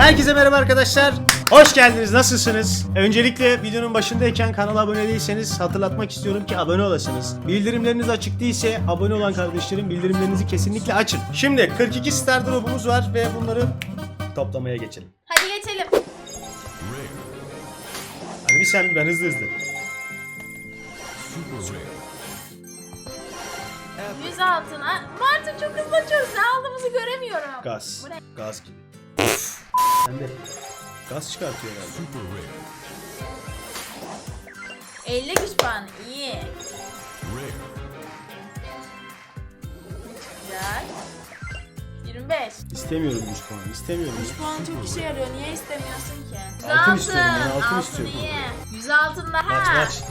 Herkese merhaba arkadaşlar. Hoş geldiniz. Nasılsınız? Öncelikle videonun başındayken kanala abone değilseniz hatırlatmak istiyorum ki abone olasınız. Bildirimleriniz açık değilse abone olan kardeşlerim bildirimlerinizi kesinlikle açın. Şimdi 42 star drop'umuz var ve bunları toplamaya geçelim. Hadi geçelim. Hadi bir sen bir ben hızlı hızlı. 100 altına. Martın çok hızlı açıyoruz. Ne aldığımızı göremiyorum. Gaz. Gaz gibi. Sen de gaz çıkartıyor herhalde. 50 güç puanı. İyi. Güzel. 25. İstemiyorum güç puanı. İstemiyorum. Güç puanı çok işe yarıyor. Niye istemiyorsun ki? Yüz Altın istiyorum ben, altın altın istiyorum. iyi. 100 altın daha. Maç.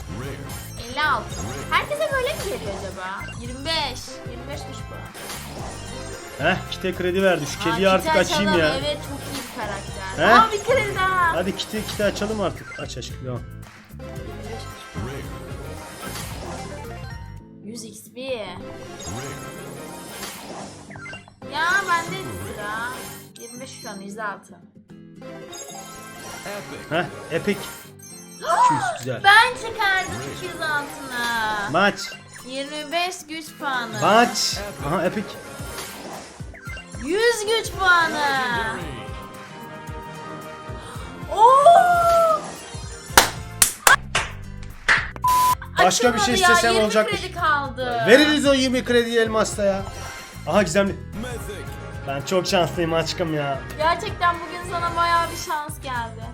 50 altın. Herkese böyle mi geliyor acaba? 25. 25 güç puan. Heh kite kredi verdi. Şu Aa, kediyi artık kiti açayım ya. Evet çok iyi bir karakter. He? Aa bir kredi daha. Hadi kiti kiti açalım artık. Aç aşkım devam. 100 XP. Ya bende sıra. 25 şu an 100 altın. Heh epic. 200 güzel. Ben çıkardım 200 altına. Maç. 25 güç puanı. Maç. Aha epic. 100 güç puanı. Oo! Başka bir şey Açılmadı ya, istesem 20 olacakmış. kredi kaldı. Veririz o 20 krediyi elmasta ya. Aha gizemli. Ben çok şanslıyım aşkım ya. Gerçekten bugün sana bayağı bir şans geldi.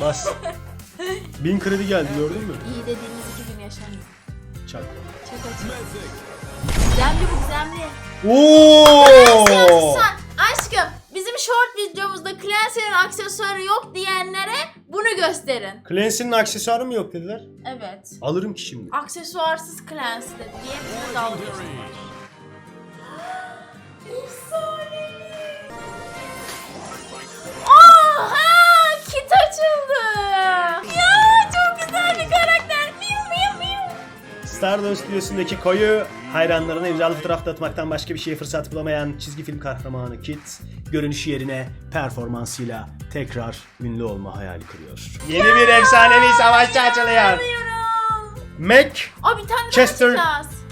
Bas. 1000 kredi geldi gördün mü? İyi dediğiniz iki gün yaşanıyor. Çak. Çok açık. Gizemli bu gizemli. Oo! Sen aşkım bizim short videomuzda Clancy'nin aksesuarı yok diyenlere bunu gösterin. Clancy'nin aksesuarı mı yok dediler? Evet. Alırım ki şimdi. Aksesuarsız Clancy dedi diye bize dalga Stardust Stüdyosu'ndaki koyu hayranlarına imzalı fotoğraf dağıtmaktan başka bir şeye fırsat bulamayan çizgi film kahramanı Kit, görünüşü yerine performansıyla tekrar ünlü olma hayali kuruyor. Yeni bir efsanevi savaşçı açılıyor. Mac bir tane Chester.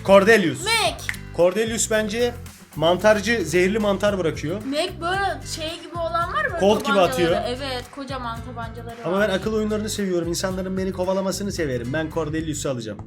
Cordelius. Mac. Cordelius bence mantarcı zehirli mantar bırakıyor. Mac böyle şey gibi olan var mı? Colt gibi atıyor. Evet kocaman tabancaları Ama var. ben akıl oyunlarını seviyorum. İnsanların beni kovalamasını severim. Ben Cordelius'u alacağım.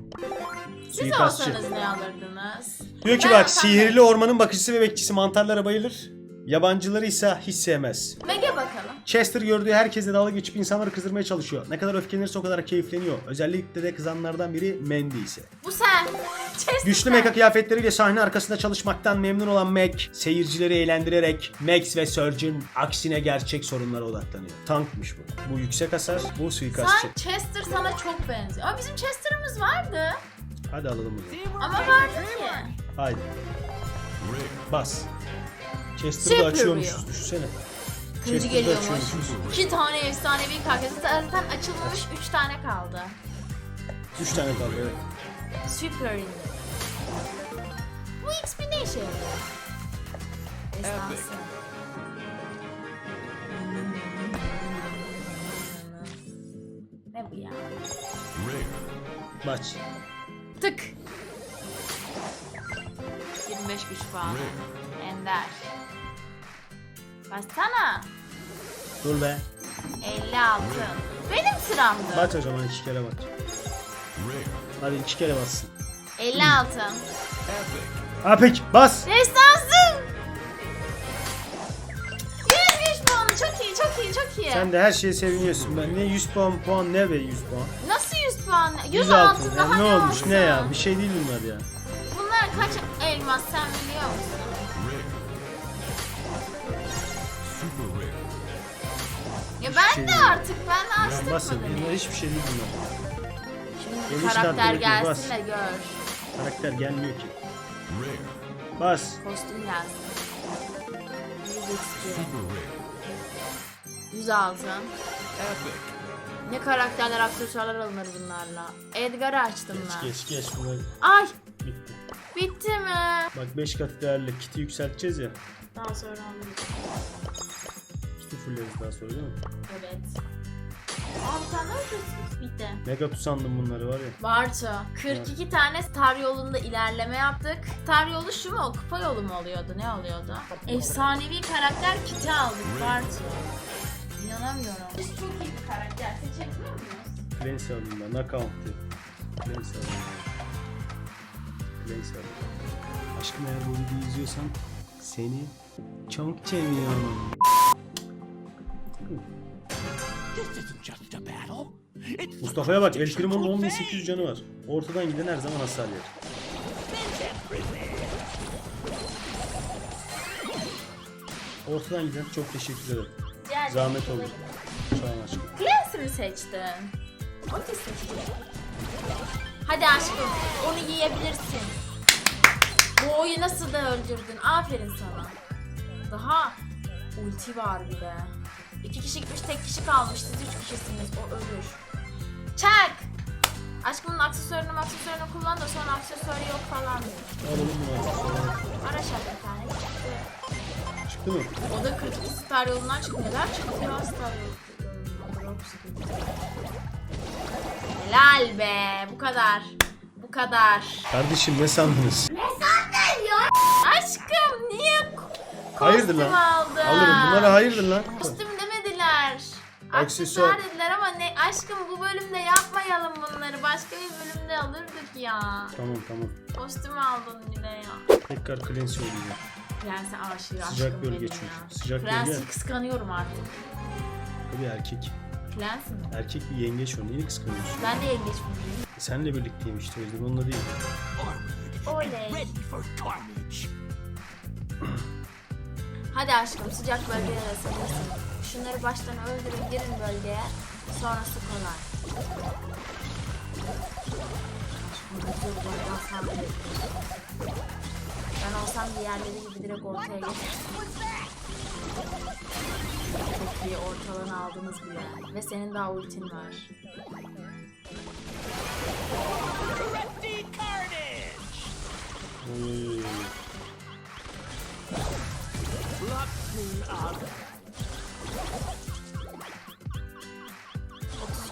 Siz Suikastçı. olsanız ne alırdınız? Diyor ki Ben bak sihirli ormanın bakıcısı ve bekçisi mantarlara bayılır. Yabancıları ise hiç sevmez. Mac'e bakalım. Chester gördüğü herkese dalga geçip insanları kızdırmaya çalışıyor. Ne kadar öfkelenirse o kadar keyifleniyor. Özellikle de kızanlardan biri Mandy ise. Bu sen. Chester Güçlü mecha kıyafetleriyle sahne arkasında çalışmaktan memnun olan Mac, seyircileri eğlendirerek Max ve Surge'ın aksine gerçek sorunlara odaklanıyor. Tankmış bu. Bu yüksek hasar, bu suikastçı. Sen Chester sana çok benziyor. Ama bizim Chester'ımız vardı. Hadi alalım bunu. Ama vardı ki. Haydi. Bas. Chester'ı da Super açıyormuşuz düşünsene. Kırıcı Chester'ı da geliyormuş. açıyormuşuz. İki tane efsanevi karakter. Zaten açılmamış üç tane kaldı. Üç tane kaldı evet. Super indi. Bu XP ne işe yarıyor? Ne bu ya? Maç. Tık. 25 güç puanı. Ender. Bassana. Dur be. 50 altın. Benim sıramdı. Bak o zaman iki kere bak. Hadi iki kere bassın. 50 altın. Ha peki bas. Destansın. 100 güç puanı. Çok iyi, çok iyi, çok iyi. Sen de her şeye seviniyorsun. Ben ne 100 puan puan ne be 100 puan. Nasıl 100 puan? 100, 100 altın altın. daha Ya, ne olmuş olsun? ne ya? Bir şey değil bunlar ya. Bunlar kaç elmas sen biliyor musun? Ya ben şey de değil. artık ben de Ya açtırmadım. basın. Bunlar hiçbir şey değil bunlar. Şimdi Yeni karakter gelsin bas. de gör. Karakter gelmiyor ki. Bas. Kostüm gelsin. 100 XP. 100 altın. Ne karakterler aksesuarlar alınır bunlarla. Edgar'ı açtım ben. Geç geç bunlar Ay bitti. bitti mi? Bak 5 kat değerli. Kiti yükselteceğiz ya. Daha sonra anlayacağım. Fulleriz daha sonra değil mi? Evet. Aa bir tane daha ötesi bitti. Mega sandım bunları var ya. Bartu. 42 tane star yolunda ilerleme yaptık. Star yolu şu mu? Kupa yolu mu oluyordu? Ne oluyordu? Efsanevi karakter kiti aldık Bartu. İnanamıyorum. Çok iyi bir karakter. Seçebiliyor muyuz? Cleanse aldım ben. Knockout diye. Cleanse aldım. Cleanse aldım. Aşkım eğer bu videoyu izliyorsan seni çok seviyorum. Mustafa'ya bak El Primo'nun 10.800 canı var. Ortadan giden her zaman hasar yer. Ortadan giden çok teşekkür ederim. Gel. Zahmet oldu. Sağ ol aşkım. Mi seçtin? Otis seçtin. Hadi aşkım onu yiyebilirsin. Bu oyu nasıl da öldürdün. Aferin sana. Daha ulti var bir de. İki kişi gitmiş tek kişi kalmış. Siz üç kişisiniz. O ölür. Çak! Aşkımın aksesuarını aksesuarını kullan da sonra aksesuarı yok falan diyor. Alalım bunu. Ara şarkı bir tane çıktı. Mı? O da 42 star yolundan çıktı. Neden çıktı ya star yolundan? Helal be. Bu kadar. Bu kadar. Kardeşim ne sandınız? Aşkım niye Hayırdır lan? aldın? Alırım. Bunlara hayırdır lan. Kostüm. Aksesuar. Aksesuar dediler ama ne aşkım bu bölümde yapmayalım bunları. Başka bir bölümde alırdık ya. Tamam tamam. Kostüm aldın yine ya. Tekrar Cleanse oynayacağım. Prensi aşığı Sıcak aşkım bölge benim çünkü. ya. Sıcak Prensi bölge. kıskanıyorum artık. Bu bir erkek. Prens mi? Erkek bir yengeç o. Niye kıskanıyorsun? Ben de yengeç miyim? Senle birlikteyim işte o yüzden onunla değil. Oley. and ready for carnage. Hadi aşkım sıcak bölgeye ısınırsın. Şunları baştan öldürün girin bölgeye. Sonrası kolay. Ben olsam diğerleri gibi direkt ortaya geçerim. Çok iyi ortalığını aldınız bile. Ve senin daha ultin var.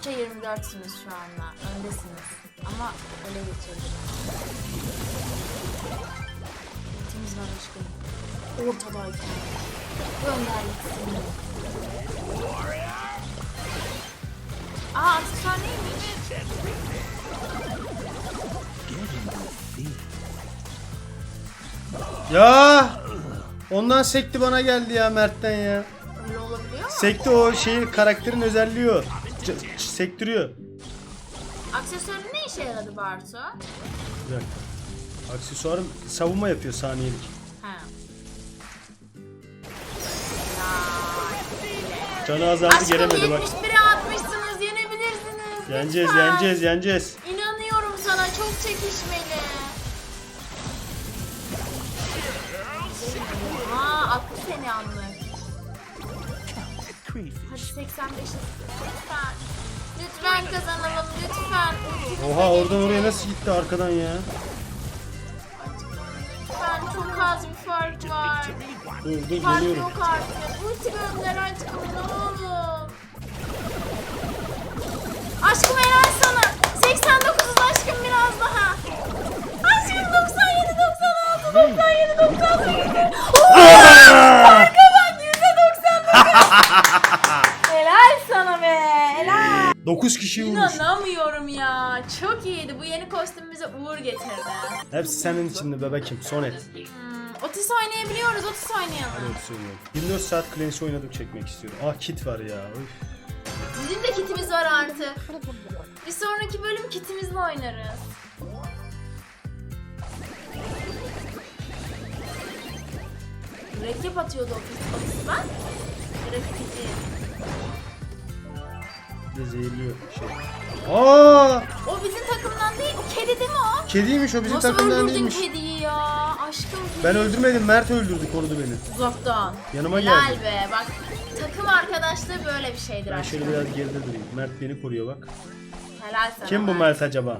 33'e 24'sünüz şu anda. Öndesiniz. Ama öyle geçirdim. Ultimiz var aşkım. Ortadayken. Önderlik senin. Aa aksesuar neymiş? Ya! Ondan sekti bana geldi ya Mert'ten ya. Öyle olabiliyor mu? Sekti o şeyin karakterin özelliği o. Sektiriyor. Aksesuarın ne işe yaradı Bartu? Bir dakika. Aksesuarım savunma yapıyor saniyelik. Ha. Canı azaldı Aşkım gelemedi bak. 71'e atmışsınız yenebilirsiniz. Yeneceğiz lütfen. yeneceğiz yeneceğiz. İnanıyorum sana çok çekişmeli. Aa attı seni anlık. Hadi crayfish. 85 lütfen. Lütfen kazanalım lütfen. Oha oradan oraya nasıl gitti arkadan ya? Lütfen çok az bir fark var. Dur dur Fark geliyorum. yok artık. Ulti gönder aşkım ne olur. Aşkım helal sana. 89'uz 9 kişiyi vurmuş. İnanamıyorum ya. Çok iyiydi. Bu yeni kostüm bize uğur getirdi. Hepsi senin içinde bebekim. Son et. Hmm, Otis oynayabiliyoruz. Otis oynayalım. Evet söylüyorum. 24 saat Clancy oynadım çekmek istiyorum. Ah kit var ya. Üf. Bizim de kitimiz var artık. Bir sonraki bölüm kitimizle oynarız. Mürekkep atıyordu o Otis bak. Graffiti. De zehirliyor şey. Aa! O bizim takımdan değil. O kedi değil mi o? Kediymiş o bizim Nasıl takımdan öldürdün değilmiş. kediyi ya? Aşkım kedi. Ben öldürmedim Mert öldürdü korudu beni. Uzaktan. Yanıma Helal geldi. be. Bak takım arkadaşlığı böyle bir şeydir Ben aşkım. şöyle biraz geride durayım. Mert beni koruyor bak. Helal sana. Kim bu Mert acaba?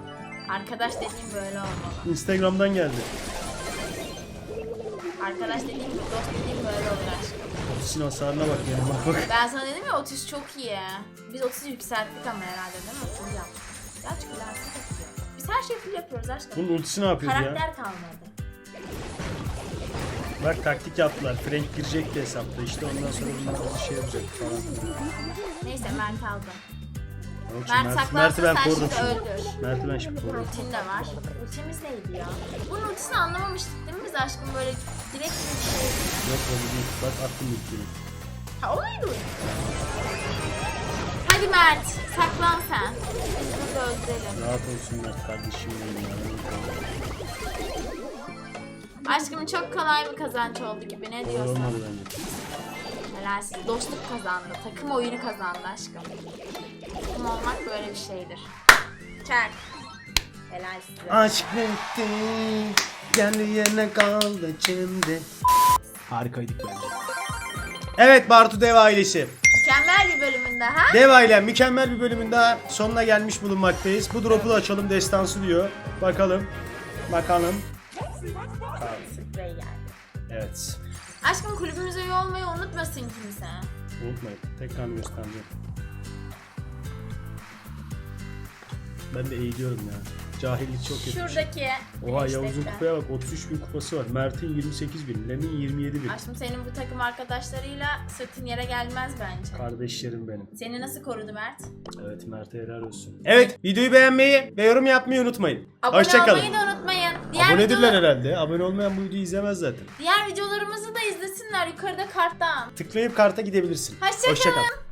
Arkadaş dediğim böyle olmalı. Instagram'dan geldi. Arkadaş dediğim, dost dediğim böyle olur aşkım. Ultisinin hasarına bak benim bak bak. Ben sana dedim ya 30 çok iyi. Biz 30 yükselttik ama herhalde değil mi? 30 yaptık. Gerçi klasik yapıyor. Biz her şeyi full yapıyoruz aşkım. Bunun ultisi ne yapıyordu ya? Karakter kalmadı. Bak taktik yaptılar. Frank girecekti hesapta. İşte ondan sonra bunlar bir şey yapacak falan. Neyse Mert aldı. Onun için Mert Mert, saklansın Mert'i ben sen korudum şimdi şimdi. öldür. Mert'i ben şimdi korudum. Rutin de var. Ultimiz neydi ya? Bunun ultisini anlamamıştık değil mi biz aşkım? Böyle direkt bir şey. Yok öyle değil. Bak attım ultiyi. Ha o muydu? Hadi Mert saklan sen. Biz burada öldürelim. Rahat olsun Mert kardeşim benim ya. Aşkım çok kolay bir kazanç oldu gibi ne Öyle diyorsun? olmadı bence. Helalsiz. Dostluk kazandı. Takım oyunu kazandı aşkım. Takım olmak böyle bir şeydir. Çak. Helal size. Aşk bitti. Kendi yerine kaldı şimdi. Harikaydık bence. Evet Bartu Dev ailesi. Mükemmel bir bölümünde ha? Dev aile mükemmel bir bölümün daha sonuna gelmiş bulunmaktayız. Bu drop'u da açalım destansı diyor. Bakalım. Bakalım. Sprey geldi. Evet. Aşkım kulübümüze üye olmayı unutmasın kimse. Unutmayın. Tekrar göstereceğim. Ben de eğiliyorum ya. Cahillik çok kötü. bir şey. Şuradaki Oha Yavuz'un hashtag'ler. kupaya bak 33 bin kupası var. Mert'in 28 bin. Lem'in 27 bin. Aşkım senin bu takım arkadaşlarıyla sırtın yere gelmez bence. Kardeşlerim benim. Seni nasıl korudu Mert? Evet Mert'e helal olsun. Evet videoyu beğenmeyi ve yorum yapmayı unutmayın. Abone Hoşçakalın. olmayı da unutmayın. Diğer, Abonedirler video- herhalde. Abone olmayan bu videoyu izlemez zaten. diğer videolarımızı da izlesinler yukarıda karttan. Tıklayıp karta gidebilirsin. Hoşça kalın. Hoşça kal.